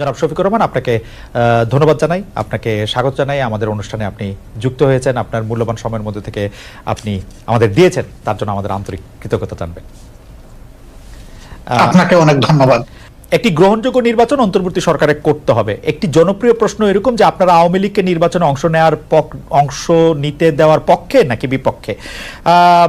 জনাব শফিকুর রহমান আপনাকে ধন্যবাদ জানাই আপনাকে স্বাগত জানাই। আমাদের অনুষ্ঠানে আপনি যুক্ত হয়েছেন আপনার মূল্যবান সময়ের মধ্যে থেকে আপনি আমাদের দিয়েছেন তার জন্য আমাদের আন্তরিক কৃতজ্ঞতা জানবেন। আপনাকে অনেক ধন্যবাদ। একটি গ্রহণযোগ্য নির্বাচন অন্তর্বর্তী সরকারে করতে হবে। একটি জনপ্রিয় প্রশ্ন এরকম যে আপনারা আওয়ামী লীগকে নির্বাচনে অংশ নেওয়ার অংশ নিতে দেওয়ার পক্ষে নাকি বিপক্ষে? আহ,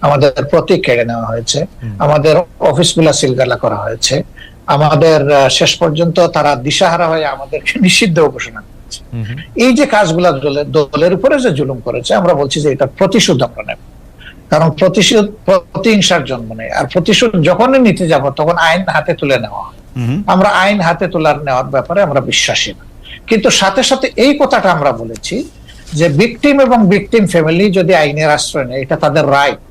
আমাদের প্রতীক কেড়ে নেওয়া হয়েছে। আমাদের অফিসগুলা সিলগালা করা হয়েছে। আমাদের শেষ পর্যন্ত তারা দিশাহারা হয়ে আমাদেরকে নিষিদ্ধ ঘোষণা করেছে। এই যে কাজগুলা দলের দলের উপরে যে জুলুম করেছে আমরা বলছি যে এটা প্রতিশোধ আমরা নেব। কারণ প্রতিশোধ প্রতিহিংসার জন্ম নেই। আর প্রতিশোধ যখনই নিতে যাব তখন আইন হাতে তুলে নেওয়া হয়। আমরা আইন হাতে তোলার নেওয়ার ব্যাপারে আমরা বিশ্বাসী না। কিন্তু সাথে সাথে এই কথাটা আমরা বলেছি যে ভিকটিম এবং ভিকটিম ফ্যামিলি যদি আইনের আশ্রয় নেয় এটা তাদের রাইট।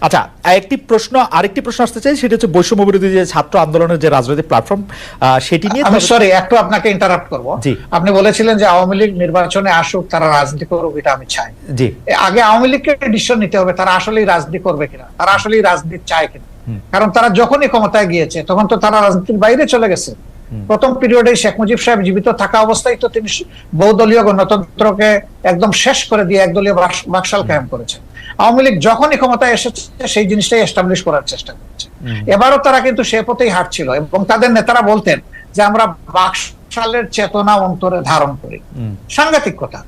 আচ্ছা একটি প্রশ্ন আরেকটি প্রশ্ন আসতে চাই সেটা হচ্ছে বৈষম্য বিরোধী যে ছাত্র আন্দোলনের যে রাজনৈতিক প্ল্যাটফর্ম সেটি নিয়ে আমি সরি একটু আপনাকে ইন্টারাপ্ট করব। জি। আপনি বলেছিলেন যে আওয়ামী লীগ নির্বাচনে আসুক তারা রাজনীতি করুক এটা আমি চাই। জি। আগে আওয়ামী লীগকে ডিসিশন নিতে হবে তারা আসলেই রাজনীতি করবে কিনা তারা আসলেই রাজনীতি চায় কিনা। কারণ তারা যখনই ক্ষমতায় গিয়েছে তখন তো তারা রাজনীতির বাইরে চলে গেছে। প্রথম পিরিয়ডে শেখ মুজিব সাহেব জীবিত থাকা অবস্থায় তো তিনি বহুদলীয় গণতন্ত্রকে একদম শেষ করে দিয়ে একদলীয় বাক- বাকশাল কায়েম করেছেন। আওয়ামী লীগ যখনই ক্ষমতায় এসেছে সেই জিনিসটাই এস্টাবলিশ করার চেষ্টা করছে। এবারও তারা কিন্তু সে পথেই হাঁটছিল এবং তাদের নেতারা বলতেন যে আমরা বাকশালের চেতনা অন্তরে ধারণ করি। সাংঘাতিক কথা।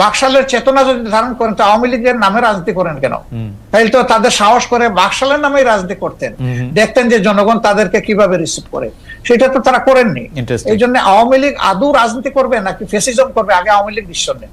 বাকশালের চেতনা যদি ধারণ করেন তো আওয়ামী লীগের নামে রাজনীতি করেন কেন? তাইলে তো তাদের সাহস করে বাকশালের নামেই রাজনীতি করতেন। দেখতেন যে জনগণ তাদেরকে কীভাবে রিসিভ করে। সেটা তো তারা করেননি। এই জন্য আওয়ামী লীগ আদৌ রাজনীতি করবে নাকি ফেসিজম করবে? আগে আওয়ামী লীগ নেন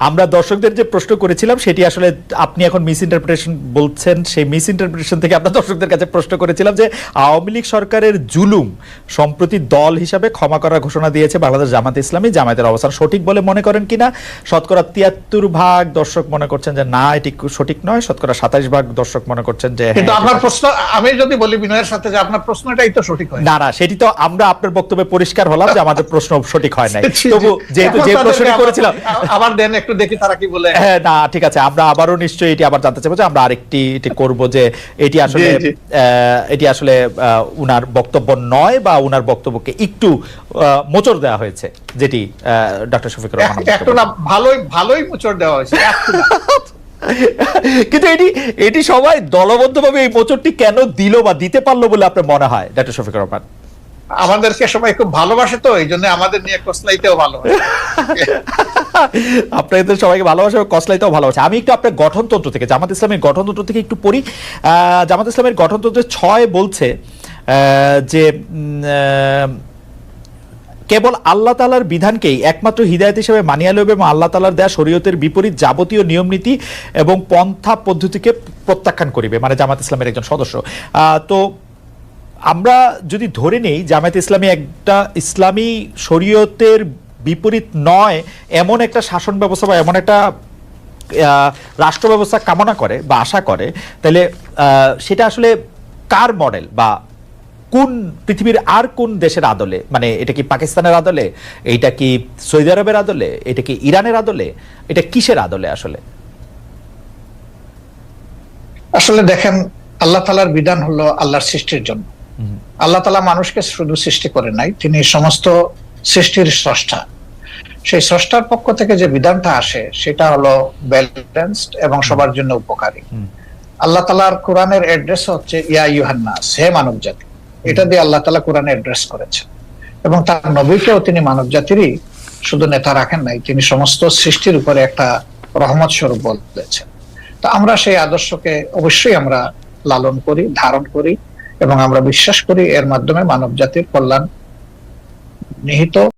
আমরা দর্শকদের যে প্রশ্ন করেছিলাম সেটি আসলে আপনি এখন মিস ইন্টারপ্রিটেশন বলছেন সেই মিস ইন্টারপ্রিটেশন থেকে আমরা দর্শকদের কাছে প্রশ্ন করেছিলাম যে আওয়ামী লীগ সরকারের জুলুম সম্প্রতি দল হিসাবে ক্ষমা করার ঘোষণা দিয়েছে বাংলাদেশ জামাত ইসলামী। জামায়াতের অবস্থান সঠিক বলে মনে করেন কিনা? শতকরা তিয়াত্তর ভাগ দর্শক মনে করছেন যে না এটি সঠিক নয়। শতকরা সাতাইশ ভাগ দর্শক মনে করছেন যে কিন্তু হ্যাঁ, আপনার প্রশ্ন আমি যদি বলি বিনয়ের সাথে যে আপনার প্রশ্নটাই তো সঠিক হয়। না না সেটি তো আমরা আপনার বক্তব্যে পরিষ্কার হলাম যে আমাদের প্রশ্ন সঠিক হয় নাই। তবু যেহেতু যে প্রশ্নটি করেছিলাম আবার দেন একটু দেখি তারা কি বলে। হ্যাঁ না ঠিক আছে। আমরা আবারও নিশ্চয়ই এটি আবার জানতে চাইব যে আমরা আরেকটি এটি করব যে এটি আসলে এটি আসলে উনার বক্তব্য নয় বা উনার বক্তব্যকে একটু মোচড় দেওয়া হয়েছে যেটি ডক্টর শফিকুর রহমান এক- একটু না ভালোই ভালোই মুচড় দেওয়া হয়েছে কিন্তু এটি এটি সবাই দলবদ্ধভাবে এই মোচড়টি কেন দিল বা দিতে পারল বলে আপনার মনে হয় ডক্টর শফিকুর রহমান? আমাদেরকে সবাই খুব ভালোবাসে তো, এই জন্য আমাদের নিয়ে কসলাইতেও ভালো আপনাদের সবাইকে ভালোবাসে কসলাইতেও ভালোবাসা আমি একটু আপনার গঠনতন্ত্র থেকে, জামাত ইসলামের গঠনতন্ত্র থেকে একটু পড়ি। জামাত ইসলামের গঠনতন্ত্রের ছয় বলছে যে কেবল আল্লাহ তালার বিধানকেই একমাত্র হিদায়ত হিসেবে মানিয়া লইবে এবং আল্লাহ তালার দেয়া শরীয়তের বিপরীত যাবতীয় নিয়ম নীতি এবং পন্থা পদ্ধতিকে প্রত্যাখ্যান করিবে মানে জামাত ইসলামের একজন সদস্য। তো আমরা যদি ধরে নেই জামায়াত ইসলামী একটা ইসলামী শরীয়তের বিপরীত নয়, এমন একটা শাসন ব্যবস্থা বা এমন একটা রাষ্ট্র ব্যবস্থা কামনা করে বা আশা করে, তাহলে সেটা আসলে কার মডেল বা কোন পৃথিবীর আর কোন দেশের আদলে? মানে এটা কি পাকিস্তানের আদলে? এইটা কি সৌদি আরবের আদলে? এটা কি ইরানের আদলে? এটা কিসের আদলে আসলে? আসলে দেখেন, আল্লাহ তালার বিধান হলো আল্লাহর সৃষ্টির জন্য। আল্লাহ তালা মানুষকে শুধু সৃষ্টি করে নাই তিনি সমস্ত সৃষ্টির স্রষ্টা। সেই স্রষ্টার পক্ষ থেকে যে বিধানটা আসে সেটা হলো ব্যালেন্সড এবং সবার জন্য উপকারী। আল্লাহ তালার কোরআনের অ্যাড্রেস হচ্ছে ইয়া ইউহান্নাস হে মানব জাতি এটা দিয়ে আল্লাহ তালা কোরআনে অ্যাড্রেস করেছেন। এবং তার নবীকেও তিনি মানব জাতিরই শুধু নেতা রাখেন নাই তিনি সমস্ত সৃষ্টির উপরে একটা রহমত স্বরূপ বলেছেন। তো আমরা সেই আদর্শকে অবশ্যই আমরা লালন করি ধারণ করি। এবং আমরা বিশ্বাস করি এর মাধ্যমে মানব জাতির কল্যাণ নিহিত